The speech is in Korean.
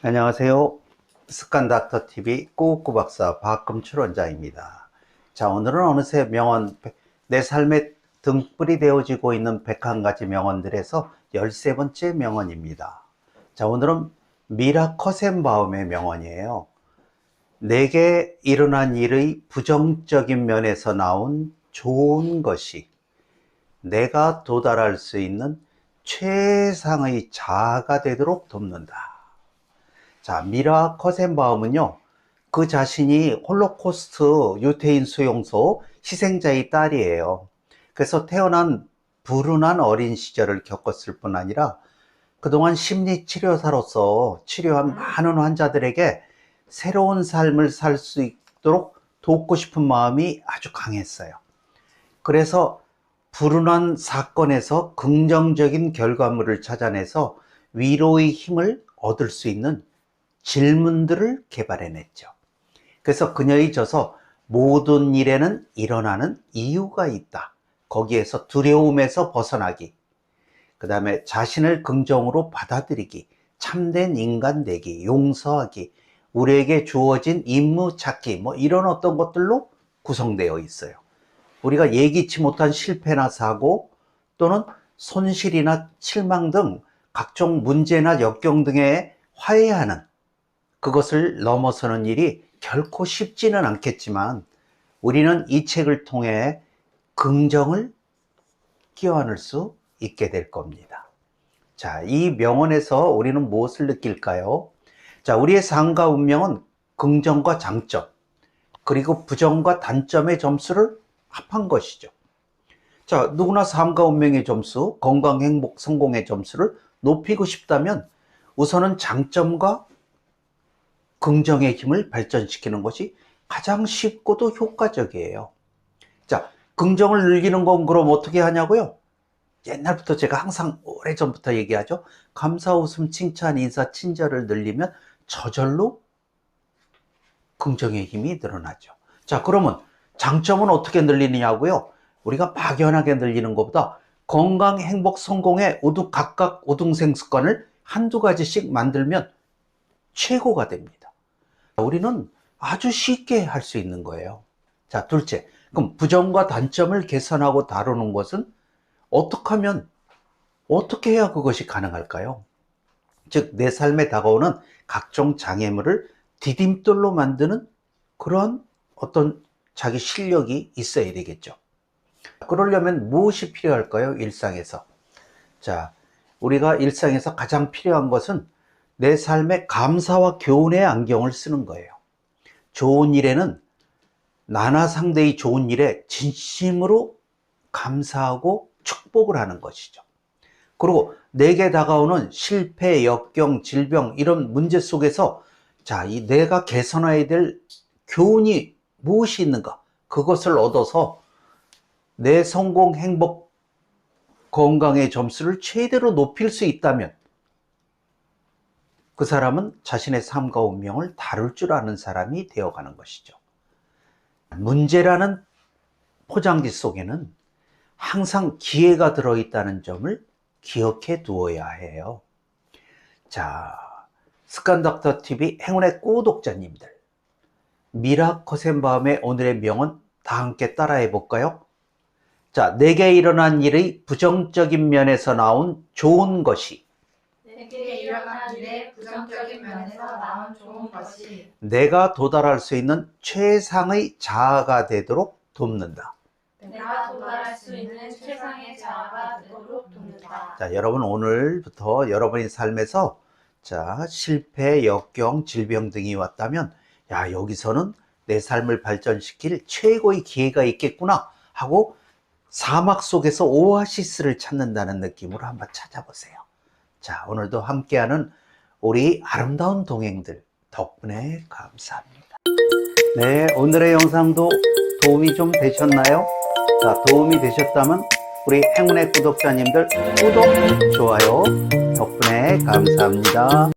안녕하세요. 습관닥터 TV 꾸꾸 박사 박금출 원장입니다. 자, 오늘은 어느새 명언, 내 삶의 등불이 되어지고 있는 101가지 명언들에서 13번째 명언입니다. 자, 오늘은 미라 커센바움의 명언이에요. 내게 일어난 일의 부정적인 면에서 나온 좋은 것이 내가 도달할 수 있는 최상의 자아가 되도록 돕는다. 자, 미라 커센바움은요, 그 자신이 홀로코스트 유태인 수용소 희생자의 딸이에요. 그래서 태어난 불운한 어린 시절을 겪었을 뿐 아니라 그동안 심리 치료사로서 치료한 많은 환자들에게 새로운 삶을 살 수 있도록 돕고 싶은 마음이 아주 강했어요. 그래서 불운한 사건에서 긍정적인 결과물을 찾아내서 위로의 힘을 얻을 수 있는 질문들을 개발해냈죠. 그래서 그녀의 저서 모든 일에는 일어나는 이유가 있다. 거기에서 두려움에서 벗어나기. 그 다음에 자신을 긍정으로 받아들이기. 참된 인간 되기. 용서하기. 우리에게 주어진 임무 찾기. 뭐 이런 어떤 것들로 구성되어 있어요. 우리가 예기치 못한 실패나 사고 또는 손실이나 실망 등 각종 문제나 역경 등에 화해하는 그것을 넘어서는 일이 결코 쉽지는 않겠지만 우리는 이 책을 통해 긍정을 끼워안을 수 있게 될 겁니다. 자, 이 명언에서 우리는 무엇을 느낄까요? 자, 우리의 삶과 운명은 긍정과 장점, 그리고 부정과 단점의 점수를 합한 것이죠. 자, 누구나 삶과 운명의 점수, 건강, 행복, 성공의 점수를 높이고 싶다면 우선은 장점과 긍정의 힘을 발전시키는 것이 가장 쉽고도 효과적이에요. 자, 긍정을 늘리는 건 그럼 어떻게 하냐고요? 옛날부터 제가 항상 오래전부터 얘기하죠. 감사, 웃음, 칭찬, 인사, 친절을 늘리면 저절로 긍정의 힘이 늘어나죠. 자, 그러면 장점은 어떻게 늘리느냐고요? 우리가 막연하게 늘리는 것보다 건강, 행복, 성공의 우두, 각각 우등생 습관을 한두 가지씩 만들면 최고가 됩니다. 우리는 아주 쉽게 할 수 있는 거예요. 자, 둘째. 그럼 부정과 단점을 개선하고 다루는 것은 어떻게 하면, 어떻게 해야 그것이 가능할까요? 즉, 내 삶에 다가오는 각종 장애물을 디딤돌로 만드는 그런 어떤 자기 실력이 있어야 되겠죠. 그러려면 무엇이 필요할까요? 일상에서. 자, 우리가 일상에서 가장 필요한 것은 내 삶에 감사와 교훈의 안경을 쓰는 거예요. 좋은 일에는 나나 상대의 좋은 일에 진심으로 감사하고 축복을 하는 것이죠. 그리고 내게 다가오는 실패, 역경, 질병 이런 문제 속에서 자, 이 내가 개선해야 될 교훈이 무엇이 있는가? 그것을 얻어서 내 성공, 행복, 건강의 점수를 최대로 높일 수 있다면 그 사람은 자신의 삶과 운명을 다룰 줄 아는 사람이 되어가는 것이죠. 문제라는 포장지 속에는 항상 기회가 들어있다는 점을 기억해 두어야 해요. 자, 습관닥터 TV 행운의 구독자님들. 미라 커센바움의 오늘의 명언 다 함께 따라해 볼까요? 자, 내게 일어난 일의 부정적인 면에서 나온 좋은 것이 내게 일어난 일의 부정적인 면에서 나온 좋은 것이 내가 도달할 수 있는 최상의 자아가 되도록 돕는다. 내가 도달할 수 있는 최상의 자아가 되도록 돕는다. 자, 여러분 오늘부터 여러분의 삶에서 자, 실패, 역경, 질병 등이 왔다면 야, 여기서는 내 삶을 발전시킬 최고의 기회가 있겠구나 하고 사막 속에서 오아시스를 찾는다는 느낌으로 한번 찾아보세요. 자, 오늘도 함께하는 우리 아름다운 동행들 덕분에 감사합니다. 네, 오늘의 영상도 도움이 좀 되셨나요? 자, 도움이 되셨다면 우리 행운의 구독자님들 구독, 좋아요 덕분에 감사합니다.